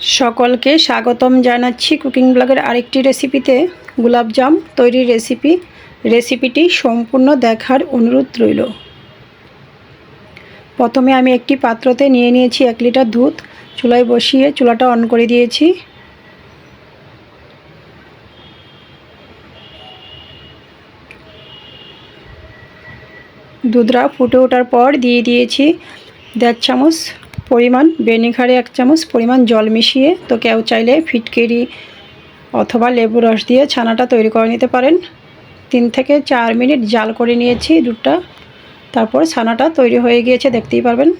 সকলকে স্বাগতম জানাচ্ছি কুকিং ব্লগের আরেকটি রেসিপিতে। গোলাপজাম তৈরির রেসিপি। রেসিপিটি সম্পূর্ণ দেখার অনুরোধ রইল। প্রথমে আমি একটি পাত্রতে নিয়ে নিয়েছি এক লিটার দুধ। চুলায় বসিয়ে চুলাটা অন করে দিয়েছি। দুধরা ফুটে ওঠার পর দিয়ে দিয়েছি দেড় চামচ পরিমাণ বেনিঘারে এক চামচ পরিমাণ জল মিশিয়ে তো কেউ চাইলে ফিটকিরি অথবা লেবু রস দিয়ে ছানাটা তৈরি করে নিতে পারেন। তিন থেকে চার মিনিট জাল করে নিয়েছি দুধটা। তারপর ছানাটা তৈরি হয়ে গিয়েছে, দেখতেই পারবেন।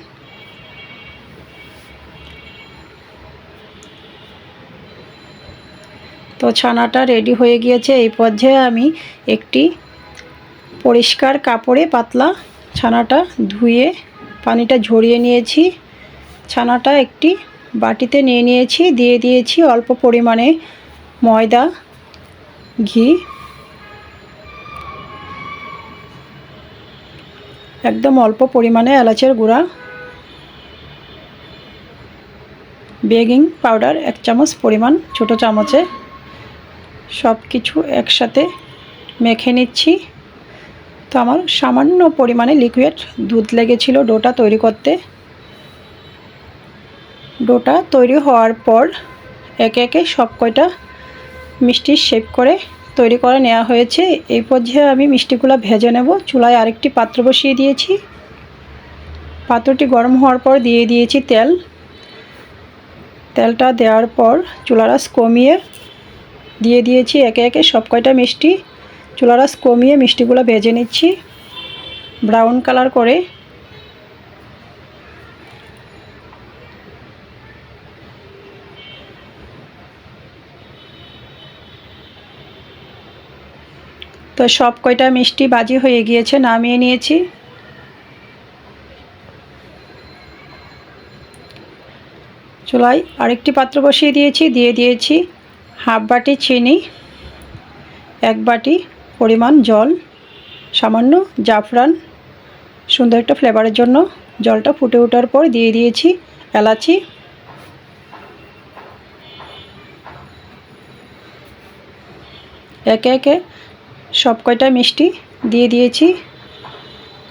তো ছানাটা রেডি হয়ে গিয়েছে। এই পর্যায়ে আমি একটি পরিষ্কার কাপড়ে পাতলা ছানাটা ধুয়ে পানিটা ঝরিয়ে নিয়েছি। ছানাটা একটি বাটিতে নিয়ে নিয়েছি, দিয়ে দিয়েছি অল্প পরিমাণে ময়দা, ঘি। একদম অল্প পরিমাণে এলাচের গুঁড়া, বেকিং পাউডার, এক চামচ পরিমাণ ছোট চামচে। সব কিছু একসাথে মেখে নিচ্ছি। তো আমার সামান্য পরিমাণে লিকুইড দুধ লেগেছিল ডোটা তৈরি করতে। ডোটা তৈরি হওয়ার পর একে একে সব কয়টা মিষ্টি শেপ করে তৈরি করে নেওয়া হয়েছে। এই পর্যায়ে আমি মিষ্টিগুলো ভেজে নেব। চুলায় আরেকটি পাত্র বসিয়ে দিয়েছি। পাত্রটি গরম হওয়ার পর দিয়ে দিয়েছি তেল। তেলটা দেওয়ার পর চুলারাস কমিয়ে দিয়ে দিয়েছি একে একে সব কয়টা মিষ্টি। চুলারাস কমিয়ে মিষ্টিগুলো ভেজে নিচ্ছি। ব্রাউন কালার করে তো সব কয়টা মিষ্টি বাজি হয়ে গিয়েছে, নামিয়ে নিয়েছি। চুলায় আরেকটি পাত্র বসিয়ে দিয়েছি, দিয়ে দিয়েছি হাফ বাটি চিনি, এক বাটি পরিমাণ জল, সামান্য জাফরান। সুন্দর একটা ফ্লেভারের জন্য জলটা ফুটে ওঠার পর দিয়ে দিয়েছি এলাচি। একে একে সব কয়টা মিষ্টি দিয়ে দিয়েছি।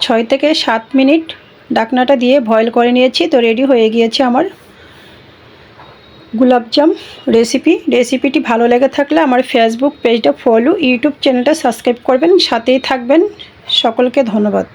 ছয় থেকে সাত মিনিট ডাকনাটা দিয়ে বয়েল করে নিয়েছি। তো রেডি হয়ে গিয়েছে আমার গুলাবজাম রেসিপি রেসিপিটি ভালো লেগে থাকলে আমার ফেসবুক পেজটা ফলো ইউটিউব চ্যানেলটা সাবস্ক্রাইব করবেন। সাথেই থাকবেন। সকলকে ধন্যবাদ।